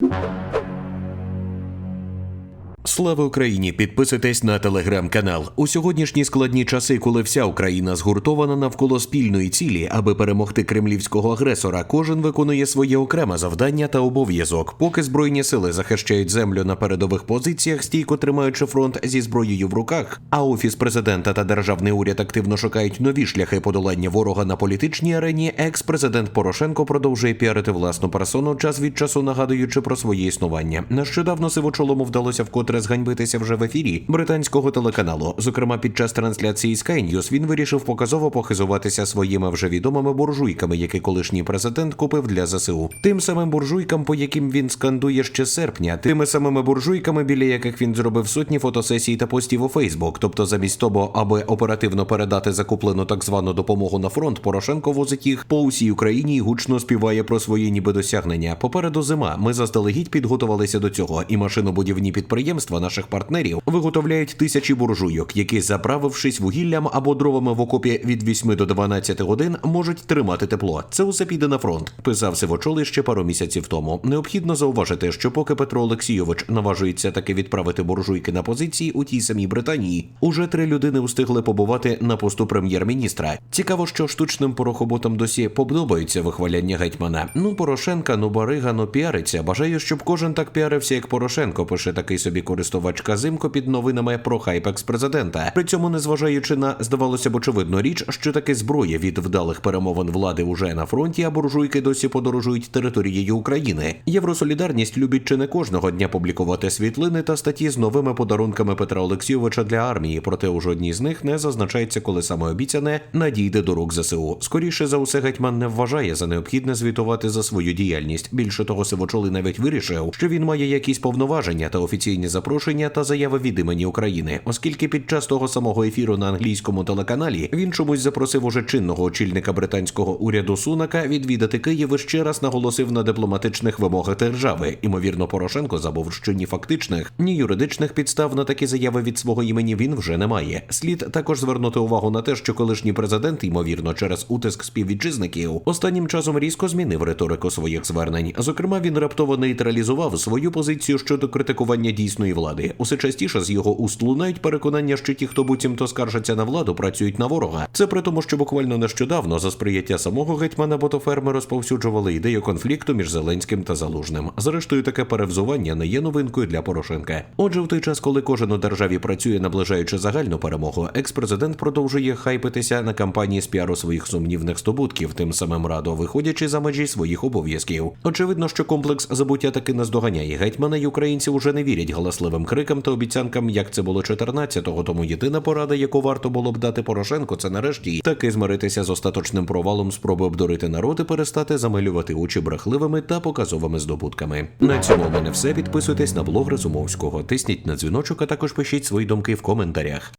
you. Слава Україні! Підписуйтесь на телеграм-канал. У сьогоднішні складні часи, коли вся Україна згуртована навколо спільної цілі, аби перемогти кремлівського агресора, кожен виконує своє окреме завдання та обов'язок. Поки збройні сили захищають землю на передових позиціях, стійко тримаючи фронт зі зброєю в руках. А офіс президента та державний уряд активно шукають нові шляхи подолання ворога на політичній арені. Екс-президент Порошенко продовжує піарити власну персону, час від часу нагадуючи про своє існування. Нещодавно сивочолому вдалося вкотре зганьбитися вже в ефірі британського телеканалу. Зокрема, під час трансляції Sky News він вирішив показово похизуватися своїми вже відомими буржуйками, які колишній президент купив для ЗСУ. Тим самим буржуйкам, по яким він скандує ще серпня, тими самими буржуйками, біля яких він зробив сотні фотосесій та постів у Фейсбук. Тобто, замість того, аби оперативно передати закуплену так звану допомогу на фронт, Порошенко возить їх по усій Україні і гучно співає про свої ніби досягнення. Попереду зима. Ми заздалегідь підготувалися до цього, і машинобудівні підприємства наших партнерів виготовляють тисячі буржуйок, які, заправившись вугіллям або дровами в окопі від 8 до 12 годин, можуть тримати тепло. Це усе піде на фронт. Писав Сивочолий ще пару місяців тому. Необхідно зауважити, що поки Петро Олексійович наважується таки відправити буржуйки на позиції у тій самій Британії, уже три людини встигли побувати на посту прем'єр-міністра. Цікаво, що штучним порохоботам досі подобаються вихваляння гетьмана. Ну, Порошенка, ну барига, ну піариться. Бажаю, щоб кожен так піарився, як Порошенко. Пише такий собі користувач Казимко під новинами про хайп екс-президента. При цьому, незважаючи на здавалося б очевидну річ, що таки зброя від вдалих перемовин влади уже на фронті, а буржуйки досі подорожують територією України. Євросолідарність любить чи не кожного дня публікувати світлини та статті з новими подарунками Петра Олексійовича для армії. Проте у жодній з них не зазначається, коли саме обіцяне надійде до рук ЗСУ. Скоріше за усе, гетьман не вважає за необхідне звітувати за свою діяльність. Більше того, Сивочолий навіть вирішив, що він має якісь повноваження та офіційні запрошення та заяви від імені України, оскільки під час того самого ефіру на англійському телеканалі він чомусь запросив уже чинного очільника британського уряду Сунака відвідати Київ і ще раз наголосив на дипломатичних вимогах держави. Імовірно, Порошенко забув, що ні фактичних, ні юридичних підстав на такі заяви від свого імені він вже не має. Слід також звернути увагу на те, що колишній президент, ймовірно, через утиск співвітчизників, останнім часом різко змінив риторику своїх звернень. Зокрема, він раптово нейтралізував свою позицію щодо критикування дійсної влади. Усе частіше з його уст лунають переконання, що ті, хто буцімто скаржаться на владу, працюють на ворога. Це при тому, що буквально нещодавно за сприяття самого гетьмана ботоферми розповсюджували ідею конфлікту між Зеленським та Залужним. Зрештою, таке перевзування не є новинкою для Порошенка. Отже, в той час, коли кожен у державі працює, наближаючи загальну перемогу, екс-президент продовжує хайпитися на кампанії з піару своїх сумнівних здобутків, тим самим радо виходячи за межі своїх обов'язків. Очевидно, що комплекс забуття таки наздоганяє гетьмана, і українці вже не вірять галасливим крикам та обіцянкам, як це було 14-го. Тому єдина порада, яку варто було б дати Порошенку, це нарешті таки змиритися з остаточним провалом спроби обдурити народ і перестати замилювати очі брехливими та показовими здобутками. На цьому в мене все. Підписуйтесь на блог Разумовського, тисніть на дзвіночок, а також пишіть свої думки в коментарях.